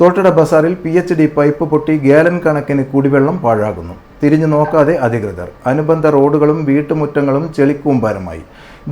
തോട്ടട ബസാറിൽ P H D pipe പൊട്ടി gallon കണക്കിന് കുടിവെള്ളം പാഴാകുന്നു. തിരിഞ്ഞു നോക്കാതെ അധികൃതർ. അനുബന്ധ റോഡുകളും വീട്ടുമുറ്റങ്ങളും ചെളിക്കൂമ്പാരമായി.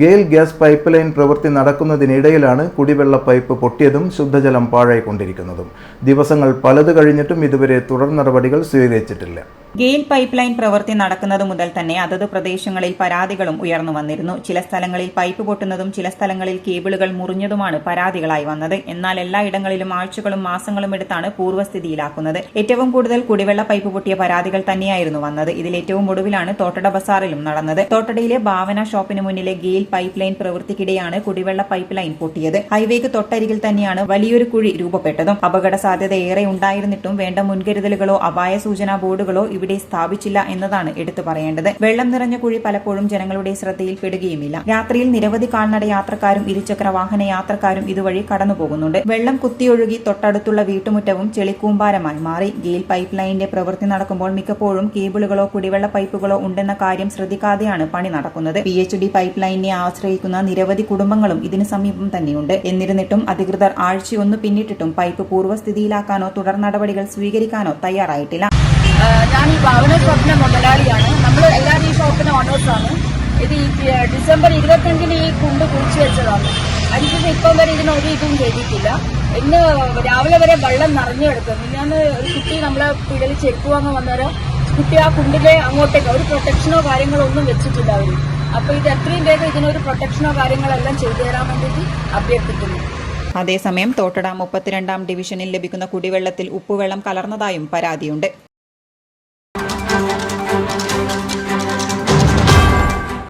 ഗെയിൽ ഗ്യാസ് പൈപ്പ് ലൈൻ പ്രവൃത്തി നടക്കുന്നതിനിടയിലാണ് കുടിവെള്ള പൈപ്പ് പൊട്ടിയതും ശുദ്ധജലം പാഴായിക്കൊണ്ടിരിക്കുന്നതും. ദിവസങ്ങൾ പലത് കഴിഞ്ഞിട്ടും ഇതുവരെ തുടർ നടപടികൾ സ്വീകരിച്ചിട്ടില്ല. ഗെയിൽ പൈപ്പ് ലൈൻ പ്രവൃത്തി നടക്കുന്നത് മുതൽ തന്നെ അതത് പ്രദേശങ്ങളിൽ പരാതികളും ഉയർന്നു വന്നിരുന്നു. ചില സ്ഥലങ്ങളിൽ പൈപ്പ് പൊട്ടുന്നതും ചില സ്ഥലങ്ങളിൽ കേബിളുകൾ മുറിഞ്ഞതുമാണ് പരാതികളായി വന്നത്. എന്നാൽ എല്ലായിടങ്ങളിലും ആഴ്ചകളും മാസങ്ങളും എടുത്താണ് പൂർവസ്ഥിതിയിലാക്കുന്നത്. ഏറ്റവും കൂടുതൽ കുടിവെള്ള പൈപ്പ് പൊട്ടിയ പരാതികൾ തന്നെയായിരുന്നു വന്നത്. ഇതിൽ ഏറ്റവും ഒടുവിലാണ് തോട്ടട ബസാറിലും നടന്നത്. തോട്ടടയിലെ ഭാവന ഷോപ്പിന് മുന്നിലെ ഗെയിൽ പൈപ്പ് ലൈൻ പ്രവൃത്തിക്കിടെയാണ് കുടിവെള്ള പൈപ്പ് ലൈൻ പൊട്ടിയത്. ഹൈവേക്ക് തൊട്ടരികിൽ തന്നെയാണ് വലിയൊരു കുഴി രൂപപ്പെട്ടതും. അപകട സാധ്യത ഏറെ ഉണ്ടായിരുന്നിട്ടും വേണ്ട മുൻകരുതലുകളോ അപായ സൂചനാ ബോർഡുകളോ ഇവിടെ സ്ഥാപിച്ചില്ല എന്നതാണ് എടുത്തു പറയേണ്ടത്. വെള്ളം നിറഞ്ഞ കുഴി പലപ്പോഴും ജനങ്ങളുടെ ശ്രദ്ധയിൽപ്പെടുകയുമില്ല രാത്രിയിൽ നിരവധി കാൽനട യാത്രക്കാരും ഇരുചക്ര വാഹന യാത്രക്കാരും ഇതുവഴി കടന്നുപോകുന്നുണ്ട്. വെള്ളം കുത്തിയൊഴുകി തൊട്ടടുത്തുള്ള വീട്ടുമുറ്റവും ചെളിക്കൂമ്പാരമായി മാറി. ഗെയിൽ പൈപ്പ് ലൈനിന്റെ പ്രവൃത്തി നടക്കുമ്പോൾ മിക്കപ്പോഴും കേബിളുകളോ കുടിവെള്ള പൈപ്പുകളോ ഉണ്ടെന്ന കാര്യം ശ്രദ്ധിക്കാതെയാണ് പണി നടക്കുന്നത്. പി എച്ച് ഡി പൈപ്പ് ലൈനിനെ ആശ്രയിക്കുന്ന നിരവധി കുടുംബങ്ങളും ഇതിനു സമീപം തന്നെയുണ്ട്. എന്നിരുന്നിട്ടും അധികൃതർ ആഴ്ചയൊന്നു പിന്നിട്ടിട്ടും പൈപ്പ് പൂർവസ്ഥിതിയിലാക്കാനോ തുടർ നടപടികൾ സ്വീകരിക്കാനോ തയ്യാറായിട്ടില്ല. ഞാൻ ഈ ഭാവന ഷോപ്പിന്റെ മുതലാളിയാണ്. നമ്മൾ എല്ലാവരും ഈ ഷോപ്പിന്റെ ഓണേഴ്സാണ് ഇത് ഈ ഡിസംബർ ഇരുപത്തഞ്ചിന് ഈ കുണ്ട് കുഴിച്ചു വെച്ചതാണ്. അതിനുശേഷം ഇപ്പം വരെ ഇതിന് ഒരു ഇതും ചെയ്തിട്ടില്ല. ഇന്ന് രാവിലെ വരെ വെള്ളം നിറഞ്ഞു കിടക്കും ഞാൻ ഒരു കുട്ടി നമ്മളെ പിഴൽ ചെരുപ്പ് വാങ്ങാൻ വന്നേരം കുട്ടി ആ കുണ്ടിലെ അങ്ങോട്ടേക്ക് ഒരു പ്രൊട്ടക്ഷനോ കാര്യങ്ങളോ ഒന്നും വെച്ചിട്ടില്ല അവർ അപ്പൊ ഇത് എത്രയും വേഗം ഇതിനൊരു പ്രൊട്ടക്ഷനോ കാര്യങ്ങളെല്ലാം ചെയ്തു തരാൻ വേണ്ടിയിട്ട് അഭ്യർത്ഥിക്കുന്നു. അതേസമയം തോട്ടട മുപ്പത്തിരണ്ടാം ഡിവിഷനിൽ ലഭിക്കുന്ന കുടിവെള്ളത്തിൽ ഉപ്പുവെള്ളം കലർന്നതായും പരാതിയുണ്ട്.